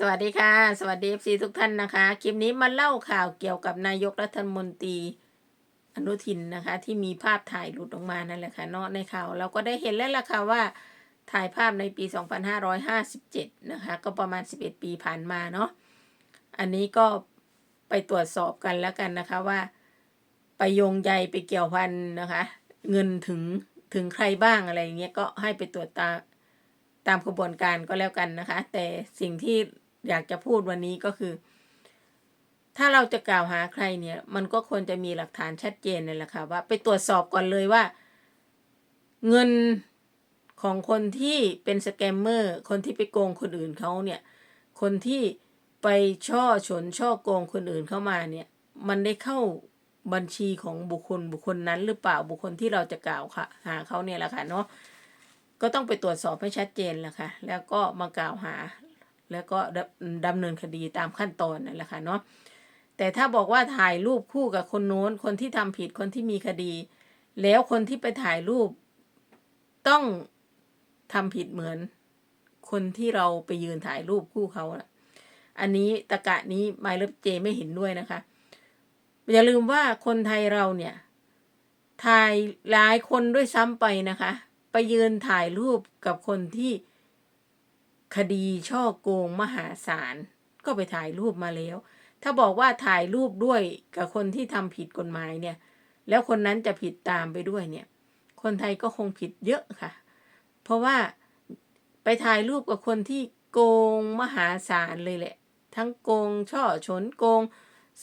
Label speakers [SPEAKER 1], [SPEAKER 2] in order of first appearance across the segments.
[SPEAKER 1] สวัสดีค่ะ สวัสดี FC ทุกท่านนะคะ คลิปนี้มาเล่าข่าวเกี่ยวกับนายกรัฐมนตรีอนุทินนะคะ ที่มีภาพถ่ายหลุดออกมานั่นแหละค่ะเนาะในข่าวเราก็ได้เห็นแล้วล่ะค่ะว่าถ่ายภาพในปี 2557 นะคะ ก็ประมาณ 11 ปีผ่านมาเนาะอันนี้ก็ไปตรวจสอบกันแล้วกันนะคะว่า ไปโยงใยไปเกี่ยวพันนะคะ เงินถึงถึงใครบ้างอะไรเงี้ยก็ให้ไปตรวจตาตามกระบวนการก็แล้วกันนะคะ แต่สิ่งที่ อยากจะพูดวันนี้ก็คือ ถ้าเราจะกล่าวหาใครเนี่ย มันก็ควรจะมีหลักฐานชัดเจนเลยแหละค่ะว่า ไปตรวจสอบก่อนเลยว่า เงินของคนที่เป็นสแกมเมอร์คนที่ไปโกงคนอื่นเขาเนี่ย คนที่ไปช่อฉนช่อโกงคนอื่นเข้ามาเนี่ย มันได้เข้าบัญชีของบุคคลบุคคลนั้นหรือเปล่าบุคคลที่เราจะกล่าวค่ะ หาเขาเนี่ยแหละค่ะเนาะก็ต้องไปตรวจสอบให้ชัดเจนแหละค่ะ แล้วก็มากล่าวหา แล้วก็ดำเนินคดีตามขั้นตอนนั่นแหละค่ะเนาะแต่ถ้าบอกว่าถ่ายรูปคู่กับคนโน้น คนที่ทำผิดคนที่มีคดี แล้วคนที่ไปถ่ายรูปต้องทำผิดเหมือน คนที่เราไปยืนถ่ายรูปคู่เขานะอันนี้ตะกะนี้ไมล์เลิฟเจไม่เห็นด้วยนะคะ อย่าลืมว่าคนไทยเราเนี่ย ถ่ายหลายคนด้วยซ้ำไปนะคะ ไปยืนถ่ายรูปกับคนที่ คดีช่อโกงมหาศาลก็ไปถ่ายรูปมาแล้ว ถ้าบอกว่าถ่ายรูปด้วยกับคนที่ทำผิดกฎหมายเนี่ย แล้วคนนั้นจะผิดตามไปด้วยเนี่ย คนไทยก็คงผิดเยอะค่ะ เพราะว่าไปถ่ายรูปกับคนที่โกงมหาศาลเลยแหละ ทั้งโกงช่อฉนโกง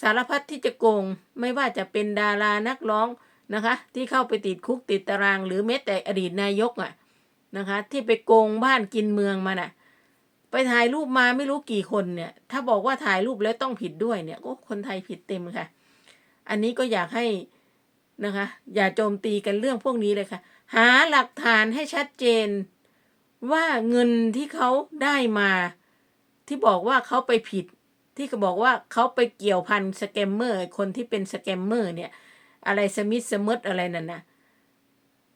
[SPEAKER 1] สารพัดที่จะโกง ไม่ว่าจะเป็นดารานักร้องนะคะ ที่เข้าไปติดคุกติดตาราง หรือแม้แต่อดีตนายกอะนะคะ ที่ไปโกงบ้านกินเมืองมาน่ะ ไปถ่ายรูปมาไม่รู้กี่คนเนี่ย ถ้าบอกว่าถ่ายรูปแล้วต้องผิดด้วยเนี่ยก็คนไทยผิดเต็มค่ะ อันนี้ก็อยากให้นะคะ อย่าโจมตีกันเรื่องพวกนี้เลยค่ะ หาหลักฐานให้ชัดเจนว่าเงินที่เขาได้มา ที่บอกว่าเขาไปผิด ที่เขาบอกว่าเขาไปเกี่ยวพันสแกมเมอร์ คนที่เป็นสแกมเมอร์เนี่ย อะไรสมิธสมิธอะไรนั่นนะ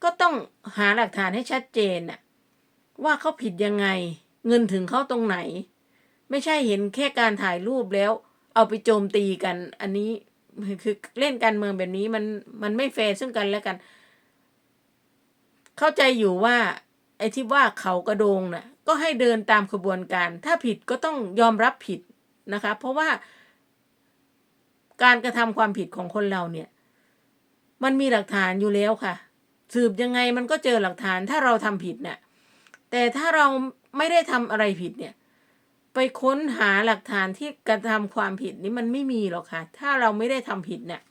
[SPEAKER 1] ก็ต้องหาหลักฐานให้ชัดเจนน่ะว่าเขาผิดยังไง เงินถึงเขาตรงไหน ไม่ใช่เห็นแค่การถ่ายรูปแล้ว เอาไปโจมตีกัน อันนี้คือเล่นการเมืองแบบนี้มันมันไม่แฟร์ซึ่งกันและกัน เข้าใจอยู่ว่า ไอ้ที่ว่าเขากระโดงน่ะ ก็ให้เดินตามขบวนการ ถ้าผิดก็ต้องยอมรับผิดนะคะ เพราะว่าการกระทำความผิดของคนเราเนี่ย มันมีหลักฐานอยู่แล้วค่ะ สืบยังไงมันก็เจอหลักฐานถ้าเราทำผิดเนี่ยแต่ถ้าเรา ไม่ได้ทำอะไรผิดเนี่ย ไปค้นหาหลักฐานที่กระทำความผิดนี้มันไม่มีหรอกค่ะ ถ้าเราไม่ได้ทำผิดเนี่ย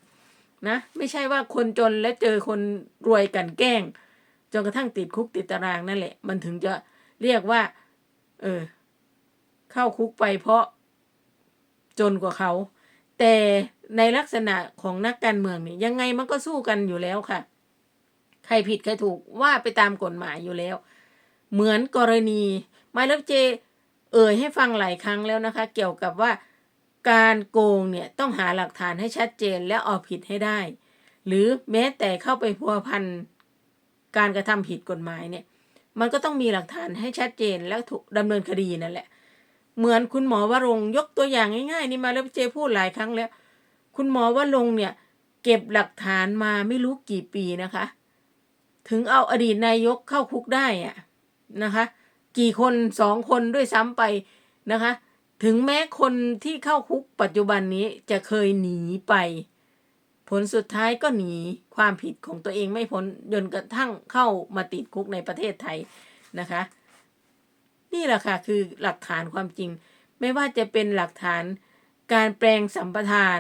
[SPEAKER 1] นะไม่ใช่ว่าคนจนแล้วเจอคนรวยกันแกล้งจนกระทั่งติดคุกติดตารางนั่นแหละ มันถึงจะเรียกว่า เออ เข้าคุกไปเพราะจนกว่าเขา แต่ในลักษณะของนักการเมืองนี่ยังไงมันก็สู้กันอยู่แล้วค่ะ ใครผิดใครถูกว่าไปตามกฎหมายอยู่แล้ว เหมือนกรณีไมล์เลฟเจ เอ่ยให้ฟังหลายครั้งแล้วนะคะ เกี่ยวกับว่าการโกงเนี่ยต้องหาหลักฐานให้ชัดเจนแล้วเอาผิดให้ได้ หรือแม้แต่เข้าไปพัวพันการกระทำผิดกฎหมายเนี่ย มันก็ต้องมีหลักฐานให้ชัดเจนแล้วถูกดำเนินคดีนั่นแหละ เหมือนคุณหมอวรงยกตัวอย่างง่ายๆ นี่มาแล้วเจพูดหลายครั้งแล้ว คุณหมอวรงเนี่ย เก็บหลักฐานมาไม่รู้กี่ปีนะคะ ถึงเอาอดีตนายกเข้าคุกได้อะ นะคะ กี่คนสองคนด้วยซ้ำไปนะคะ ถึงแม้คนที่เข้าคุกปัจจุบันนี้จะเคยหนีไป ผลสุดท้ายก็หนีความผิดของตัวเองไม่พ้นจนกระทั่งเข้ามาติดคุกในประเทศไทยนะคะ นี่แหละค่ะคือหลักฐานความจริง ไม่ว่าจะเป็นหลักฐานการแปลงสัมปทาน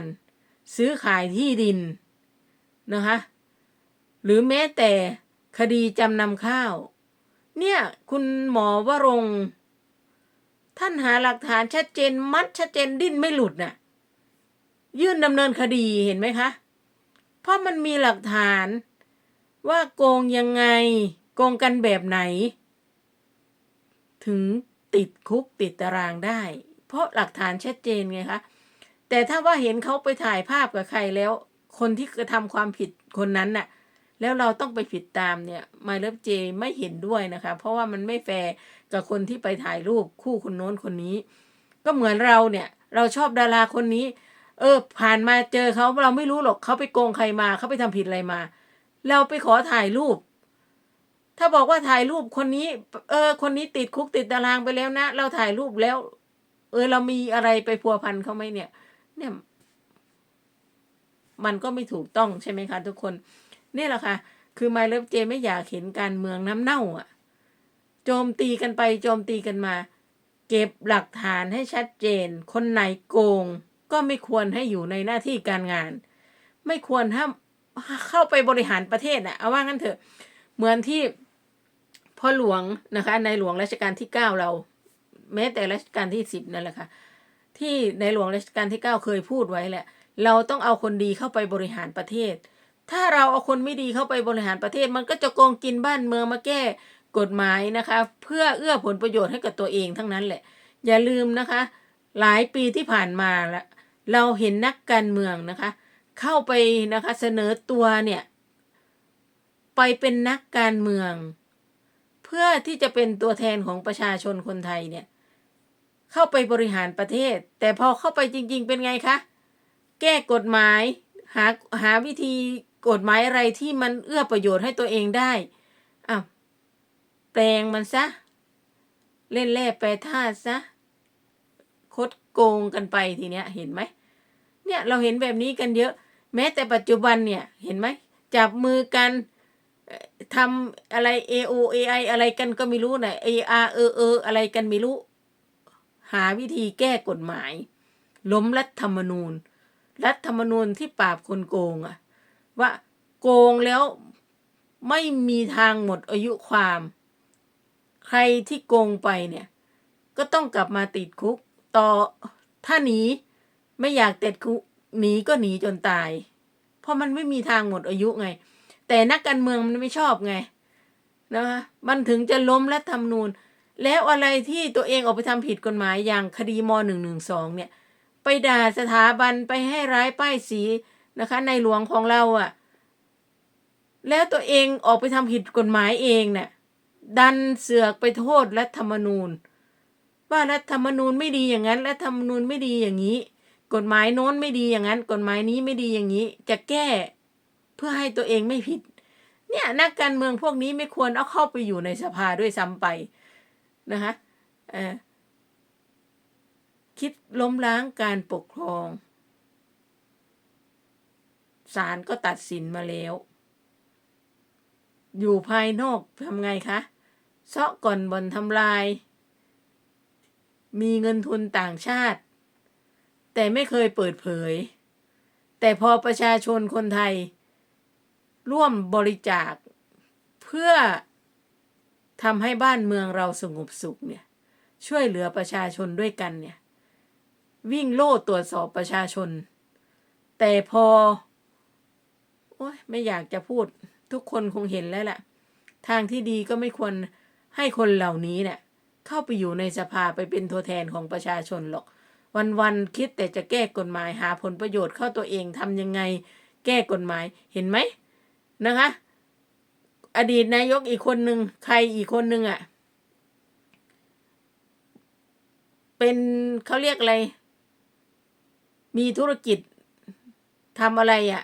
[SPEAKER 1] ซื้อขายที่ดินนะคะหรือแม้แต่คดีจำนำข้าว เนี่ย คุณหมอวรงท่านหาหลักฐานชัดเจนมัดชัดเจนดิ้นไม่หลุดน่ะ ยื่นดำเนินคดีเห็นไหมคะ เพราะมันมีหลักฐานว่าโกงยังไง โกงกันแบบไหน ถึงติดคุกติดตารางได้ เพราะหลักฐานชัดเจนไงคะแต่ถ้าว่าเห็นเขาไปถ่ายภาพกับใครแล้ว คนที่กระทำความผิดคนนั้นน่ะ แล้วเราต้องไปผิดตามเนี่ยไมล์เลิฟเจไม่เห็นด้วยนะคะ เพราะว่ามันไม่แฟร์กับคนที่ไปถ่ายรูปคู่คนโน้นคนนี้ ก็เหมือนเราเนี่ยเราชอบดาราคนนี้ เออ ผ่านมาเจอเขาเราไม่รู้หรอกเขาไปโกงใครมาเขาไปทำผิดอะไรมา เราไปขอถ่ายรูป ถ้าบอกว่าถ่ายรูปคนนี้ เออ คนนี้ติดคุกติดตารางไปแล้วนะ เราถ่ายรูปแล้ว เออ เรามีอะไรไปพัวพันเขาไหมเนี่ย เนี่ย มันก็ไม่ถูกต้องใช่ไหมคะทุกคน นี่แหละค่ะ คือไมเลิฟเจไม่อยากเห็นการเมืองน้ำเน่าอะ โจมตีกันไปโจมตีกันมา เก็บหลักฐานให้ชัดเจน คนไหนโกง ก็ไม่ควรให้อยู่ในหน้าที่การงาน ไม่ควรถ้าเข้าไปบริหารประเทศน่ะเอาว่างั้นเถอะ เหมือนที่พ่อหลวงนะคะ ในหลวงรัชกาลที่เก้าเรา แม้แต่รัชกาลที่สิบนั่นแหละค่ะ ที่ในหลวงรัชกาลที่เก้าเคยพูดไว้แหละ เราต้องเอาคนดีเข้าไปบริหารประเทศ ถ้าเราเอาคนไม่ดีเข้าไปบริหารประเทศ มันก็จะโกงกินบ้านเมืองมาแก้กฎหมายนะคะ เพื่อเอื้อผลประโยชน์ให้กับตัวเองทั้งนั้นแหละ อย่าลืมนะคะ หลายปีที่ผ่านมาละเราเห็นนักการเมืองนะคะ เข้าไปนะคะเสนอตัวเนี่ย ไปเป็นนักการเมือง เพื่อที่จะเป็นตัวแทนของประชาชนคนไทยเนี่ย เข้าไปบริหารประเทศ แต่พอเข้าไปจริง ๆ เป็นไงคะแก้กฎหมายหาหาวิธี กฎหมายอะไรที่มันเอื้อประโยชน์ให้ตัวเองได้อ้าวแปลงมันซะ เล่นแร่แปรธาตุซะ คดโกงกันไปทีเนี้ย เห็นไหม เนี่ยเราเห็นแบบนี้กันเยอะ แม้แต่ปัจจุบันเนี่ย เห็นไหม จับมือกันทำอะไร AO AI อะไรกันก็ไม่รู้นะ AR เออเอออะไรกันไม่รู้ หาวิธีแก้กฎหมาย ล้มรัฐธรรมนูญ รัฐธรรมนูญที่ปราบคนโกงอะ ว่าโกงแล้วไม่มีทางหมดอายุความ ใครที่โกงไปเนี่ย ก็ต้องกลับมาติดคุก ต่อถ้าหนีไม่อยากติดคุกหนีก็หนีจนตาย เพราะมันไม่มีทางหมดอายุไง แต่นักการเมืองมันไม่ชอบไงนะคะมันถึงจะล้มรัฐธรรมนูญแล้วอะไรที่ตัวเองออกไปทำผิดกฎหมายอย่างคดีมหนึ่งหนึ่งสองเนี่ย ไปด่าสถาบันไปให้ร้ายป้ายสี นะคะ ในหลวงของเราอะ่ะ แล้วตัวเองออกไปทำผิดกฎหมายเองเนี่ยดันเสือกไปโทษรัฐธรรมนูญ ว่ารัฐธรรมนูญไม่ดีอย่างนั้นรัฐธรรมนูญไม่ดีอย่างนี้ กฎหมายโน้นไม่ดีอย่างนั้น กฎหมายนี้ไม่ดีอย่างนี้ จะแก้เพื่อให้ตัวเองไม่ผิด เนี่ยนักการเมืองพวกนี้ไม่ควรเอาเข้าไปอยู่ในสภาด้วยซ้ำไปนะคะคิดล้มล้างการปกครอง ศาลก็ตัดสินมาแล้ว อยู่ภายนอกทำไงคะเซาะก่อนบ่อนทำลาย มีเงินทุนต่างชาติ แต่ไม่เคยเปิดเผย แต่พอประชาชนคนไทย ร่วมบริจาค เพื่อทำให้บ้านเมืองเราสงบสุขเนี่ย ช่วยเหลือประชาชนด้วยกันเนี่ย วิ่งโล่ตรวจสอบประชาชน แต่พอ โอ้ยไม่อยากจะพูด ทุกคนคงเห็นแล้วแหละทางที่ดีก็ไม่ควรให้คนเหล่านี้เนี่ยเข้าไปอยู่ในสภาไปเป็นตัวแทนของประชาชนหรอก วันๆคิดแต่จะแก้กฎหมายหาผลประโยชน์เข้าตัวเองทำยังไง แก้กฎหมายเห็นไหมนะคะ อดีตนายกอีกคนหนึ่งใครอีกคนหนึ่งอะ่ะเป็นเขาเรียกอะไร มีธุรกิจทำอะไรอะ่ะ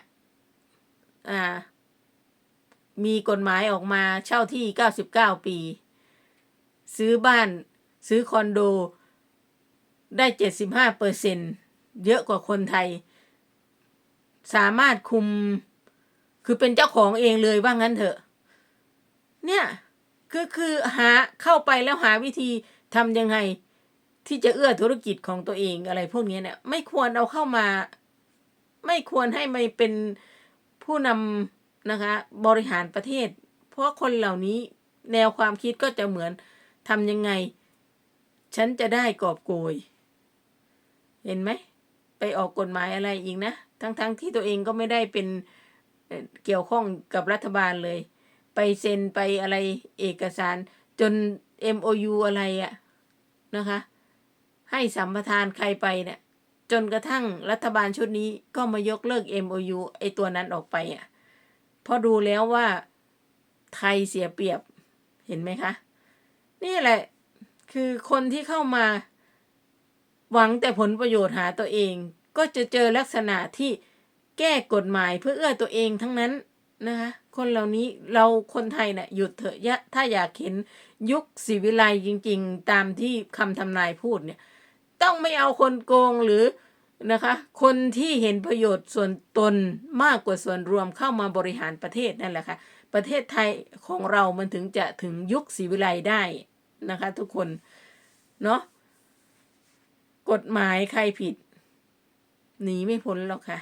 [SPEAKER 1] มีกฎหมายออกมาเช่าที่เก้าสิบเก้าปี ซื้อบ้านซื้อคอนโดได้เจ็ดสิบห้าเปอร์เซ็นเยอะกว่าคนไทย สามารถคุมคือเป็นเจ้าของเองเลยว่างั้นเถอะ เนี่ยคือคือหาเข้าไปแล้วหาวิธีทำยังไงที่จะเอื้อธุรกิจของตัวเองอะไรพวกนี้เนี่ย ไม่ควรเอาเข้ามา ไม่ควรให้มันเป็น ผู้นำนะคะบริหารประเทศ เพราะคนเหล่านี้แนวความคิดก็จะเหมือนทำยังไง ฉันจะได้กอบโกย เห็นไหม ไปออกกฎหมายอะไรอีกนะ ทั้งๆทที่ตัวเองก็ไม่ได้เป็นเกี่ยวข้องกับรัฐบาลเลย ไปเซ็นไปอะไรเอกสารจน MOU อะไรอะนะคะ ให้สัมปทานใครไปเนี่ย จนกระทั่งรัฐบาลชุดนี้ก็มายกเลิก MOU ไอตัวนั้นออกไปอะเพราะดูแล้วว่าไทยเสียเปรียบเห็นไหมคะ นี่แหละคือคนที่เข้ามา หวังแต่ผลประโยชน์หาตัวเอง ก็จะเจอลักษณะที่แก้กฎหมายเพื่อเอื้อตัวเองทั้งนั้นนะคะคนเหล่านี้เราคนไทยน่ะหยุดเถอะยะถ้าอยากเห็นยุคศิวิไลจริง ๆ ตามที่คำทำนายพูดเนี่ย ต้องไม่เอาคนโกงหรือนะคะ คนที่เห็นประโยชน์ส่วนตนมากกว่าส่วนรวมเข้ามาบริหารประเทศนั่นแหละค่ะ ประเทศไทยของเรามันถึงจะถึงยุคศรีวิไลได้นะคะ ทุกคน เนาะกฎหมายใครผิด หนีไม่พ้นหรอกค่ะ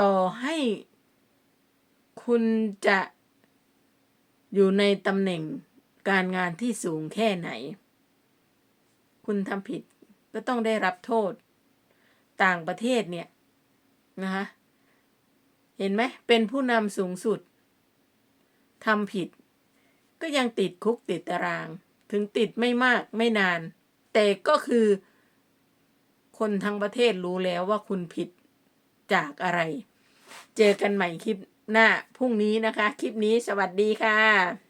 [SPEAKER 1] ต่อให้คุณจะอยู่ในตำแหน่งการงานที่สูงแค่ไหน คุณทำผิดก็ต้องได้รับโทษ ต่างประเทศเนี่ยนะคะเห็นไหมเป็นผู้นำสูงสุดทำผิด ก็ยังติดคุกติดตาราง ถึงติดไม่มากไม่นาน แต่ก็คือ คนทั้งประเทศรู้แล้วว่าคุณผิดจากอะไร เจอกันใหม่คลิปหน้าพรุ่งนี้นะคะ คลิปนี้สวัสดีค่ะ